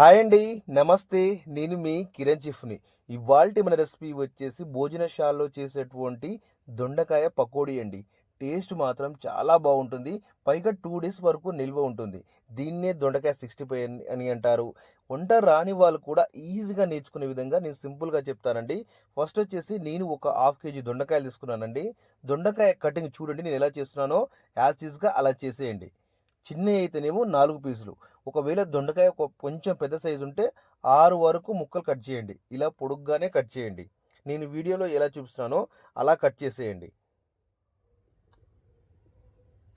Hi అండి నమస్తే. నేను మీ కిరణ్ చిఫ్ని. ఇవాల్టి మన రెసిపీ వచ్చేసి భోజనశాలలో చేసేటువంటి దొండకాయ పకోడీ అండి. టేస్ట్ మాత్రం చాలా బాగుంటుంది. పైగా టూ డేస్ వరకు నిల్వ ఉంటుంది. దీన్నే దొండకాయ సిక్స్టీ ఫైవ్ అని- అని అంటారు. వంట రాని వాళ్ళు కూడా ఈజీగా నేర్చుకునే విధంగా నేను సింపుల్గా చెప్తానండి. ఫస్ట్ వచ్చేసి నేను ఒక హాఫ్ కేజీ దొండకాయలు తీసుకున్నానండి. దొండకాయ కటింగ్ చూడండి నేను ఎలా చేస్తున్నానో. యాజ్ ఈజ్గా అలా చేసేయండి. చిన్నవి అయితేనేమో నాలుగు పీసులు. ఒకవేళ దొండకాయ ఒక కొంచెం పెద్ద సైజు ఉంటే ఆరు వరకు ముక్కలు కట్ చేయండి. ఇలా పొడుగ్గానే కట్ చేయండి. నేను వీడియోలో ఎలా చూపిస్తున్నానో అలా కట్ చేసేయండి.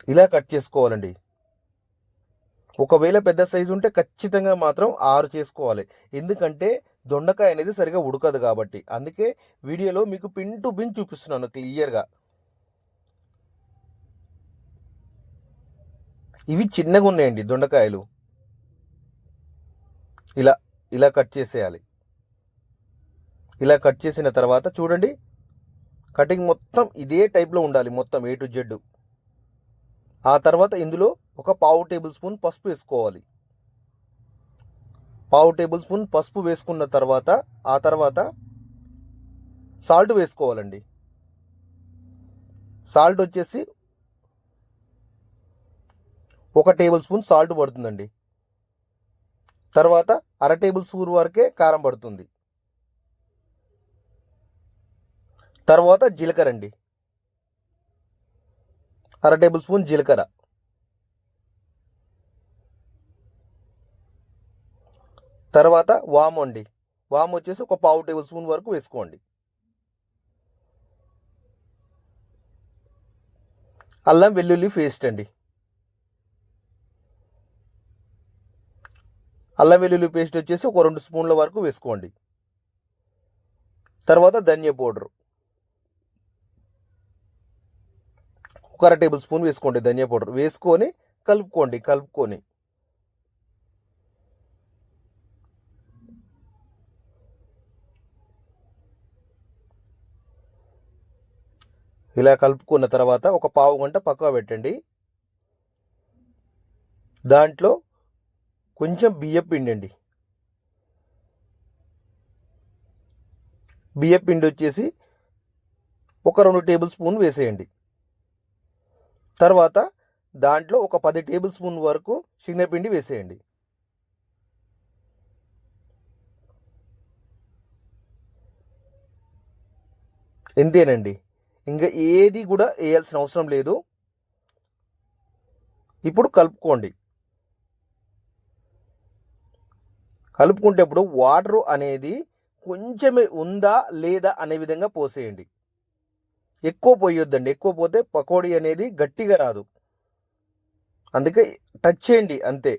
ఇలా కట్ చేసుకోవాలండి. ఒకవేళ పెద్ద సైజు ఉంటే ఖచ్చితంగా మాత్రం ఆరు చేసుకోవాలి. ఎందుకంటే దొండకాయ అనేది సరిగా ఉడకదు కాబట్టి. అందుకే వీడియోలో మీకు పిన్ టు పిన్ చూపిస్తున్నాను క్లియర్గా. ఇవి చిన్నగా ఉన్నాయండి దొండకాయలు. ఇలా ఇలా కట్ చేసేయాలి. ఇలా కట్ చేసిన తర్వాత చూడండి కటింగ్ మొత్తం ఇదే టైప్లో ఉండాలి మొత్తం ఏ టు జెడ్ ఆ తర్వాత ఇందులో ఒక పావు టేబుల్ స్పూన్ పసుపు వేసుకోవాలి. పావు టేబుల్ స్పూన్ పసుపు వేసుకున్న తర్వాత ఆ తర్వాత సాల్ట్ వేసుకోవాలండి. సాల్ట్ వచ్చేసి ఒక టేబుల్ స్పూన్ సాల్ట్ పడుతుందండి. తర్వాత అర టేబుల్ స్పూన్ వరకే కారం పడుతుంది. తర్వాత జీలకర్ర అండి. అర టేబుల్ స్పూన్ జీలకర్ర. తర్వాత వాము అండి. వాము వచ్చేసి ఒక పావు టేబుల్ స్పూన్ వరకు వేసుకోండి. అల్లం వెల్లుల్లి పేస్ట్ అండి. అల్లం వెల్లుల్లి పేస్ట్ వచ్చేసి ఒక రెండు స్పూన్ల వరకు వేసుకోండి. తర్వాత ధనియా పౌడర్. ఒక అర టేబుల్ స్పూన్ వేసుకోండి ధనియా పౌడర్. వేసుకొని కలుపుకోండి కలుపుకొని. ఇలా కలుపుకున్న తర్వాత ఒక పావు గంట పక్కన పెట్టండి. దాంట్లో కొంచెం బియ్యం పిండి అండి బియ్యం పిండి వచ్చేసి ఒక రెండు టేబుల్ స్పూన్ వేసేయండి. తర్వాత దాంట్లో ఒక పది టేబుల్ స్పూన్ వరకు శనగపిండి వేసేయండి. ఎంతేనండి ఇంకా ఏది కూడా వేయాల్సిన అవసరం లేదు. ఇప్పుడు కలుపుకోండి. కలుపుకుంటేప్పుడు వాటర్ అనేది కొంచెమే ఉందా లేదా అనే విధంగా పోసేయండి. ఎక్కువ పోయొద్దండి. ఎక్కువ పోతే పకోడీ అనేది గట్టిగా రాదు. అందుకే టచ్ చేయండి అంతే.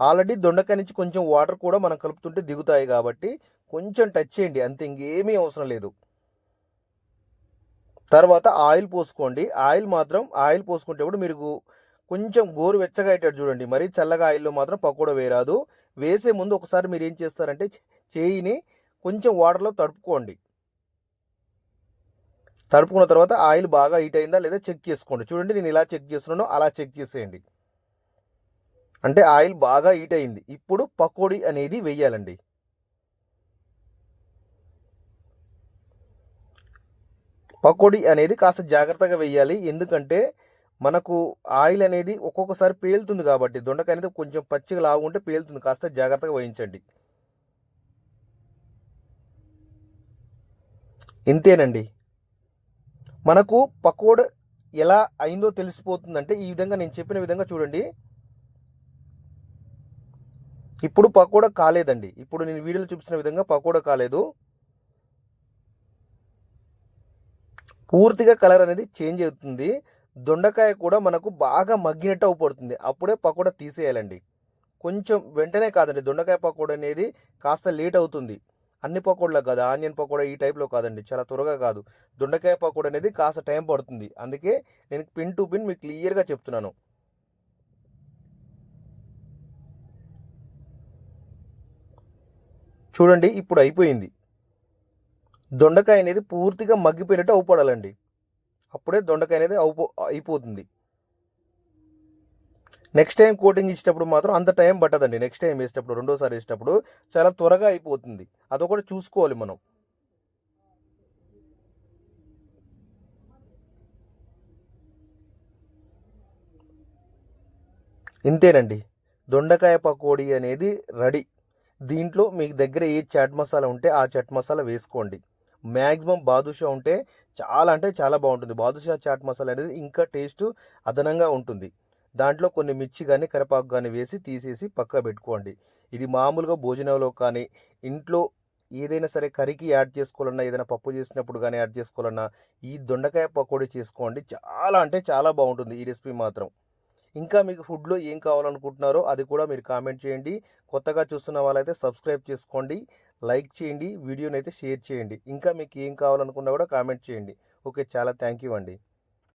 ఆల్రెడీ దొండకాయ నుంచి కొంచెం వాటర్ కూడా మనం కలుపుతుంటే దిగుతాయి కాబట్టి కొంచెం టచ్ చేయండి అంతే. ఇంకేమీ అవసరం లేదు. తర్వాత ఆయిల్ పోసుకోండి. ఆయిల్ మాత్రం ఆయిల్ పోసుకుంటేప్పుడు మీరు కొంచెం గోరు వెచ్చగా అయ్యేటట్టు చూడండి. మరీ చల్లగా ఆయిల్లో మాత్రం పకోడా వేయరాదు. వేసే ముందు ఒకసారి మీరు ఏం చేస్తారంటే చేయిని కొంచెం వాటర్లో తడుపుకోండి. తడుపుకున్న తర్వాత ఆయిల్ బాగా హీట్ అయిందా లేదా చెక్ చేసుకోండి. చూడండి నేను ఇలా చెక్ చేస్తున్నానో అలా చెక్ చేసేయండి. అంటే ఆయిల్ బాగా హీట్ అయింది. ఇప్పుడు పకోడీ అనేది వెయ్యాలండి పకోడీ అనేది కాస్త జాగ్రత్తగా వేయాలి. ఎందుకంటే మనకు ఆయిల్ అనేది ఒక్కొక్కసారి పేలుతుంది కాబట్టి దొండకాయ అనేది కొంచెం పచ్చిగా లాగుంటే పేలుతుంది. కాస్త జాగ్రత్తగా వహించండి. ఇంతేనండి. మనకు పకోడ ఎలా అయిందో తెలిసిపోతుందంటే ఈ విధంగా నేను చెప్పిన విధంగా చూడండి. ఇప్పుడు పకోడా కాలేదండి. ఇప్పుడు నేను వీడియోలో చూపించిన విధంగా పకోడా కాలేదు. పూర్తిగా కలర్ అనేది చేంజ్ అవుతుంది. దొండకాయ కూడా మనకు బాగా మగ్గినట్టు అవుపడుతుంది. అప్పుడే పకోడా తీసేయాలండి. కొంచెం వెంటనే కాదండి. దొండకాయ పకోడా అనేది కాస్త లేట్ అవుతుంది. అన్ని పకోడలో కాదు. ఆనియన్ పకోడా ఈ టైప్లో కాదండి. చాలా త్వరగా కాదు. దొండకాయ పకోడా అనేది కాస్త టైం పడుతుంది. అందుకే నేను పిన్ టు పిన్ మీకు క్లియర్గా చెప్తున్నాను. చూడండి ఇప్పుడు అయిపోయింది. దొండకాయ అనేది పూర్తిగా మగ్గిపోయినట్టు అవుపడాలండి. అప్పుడే దొండకాయ అనేది అవుపో అయిపోతుంది. నెక్స్ట్ టైం కోటింగ్ ఇచ్చేటప్పుడు మాత్రం అంత టైం పట్టదండి. నెక్స్ట్ టైం వేసేటప్పుడు రెండోసారి వేసేటప్పుడు చాలా త్వరగా అయిపోతుంది. అదొకటి చూసుకోవాలి మనం. ఇంతేనండి. దొండకాయ పకోడీ అనేది రెడీ. దీంట్లో మీకు దగ్గర ఏ చాట్ మసాలా ఉంటే ఆ చాట్ మసాలా వేసుకోండి. మ్యాక్సిమం బాదుషా ఉంటే చాలా అంటే చాలా బాగుంటుంది. బాదుషా చాట్ మసాలా అనేది ఇంకా టేస్ట్ అదనంగా ఉంటుంది. దాంట్లో కొన్ని మిర్చి కానీ కరివేపాకు కానీ వేసి తీసేసి పక్క పెట్టుకోండి. ఇది మామూలుగా భోజనంలో కానీ ఇంట్లో ఏదైనా సరే కర్రీకి యాడ్ చేసుకోవాలన్నా ఏదైనా పప్పు చేసినప్పుడు కానీ యాడ్ చేసుకోవాలన్నా ఈ దొండకాయ పకోడీ చేసుకోండి. చాలా అంటే చాలా బాగుంటుంది ఈ రెసిపీ మాత్రం. ఇంకా మీకు ఫుడ్లో ఏం కావాలనుకుంటున్నారో అది కూడా మీరు కామెంట్ చేయండి. కొత్తగా చూస్తున్న వాళ్ళైతే సబ్స్క్రైబ్ చేసుకోండి. లైక్ చేయండి. వీడియోని అయితే షేర్ చేయండి. ఇంకా మీకు ఏం కావాలనుకున్నా కూడా కామెంట్ చేయండి. ఓకే చాలా థ్యాంక్ యూ అండి.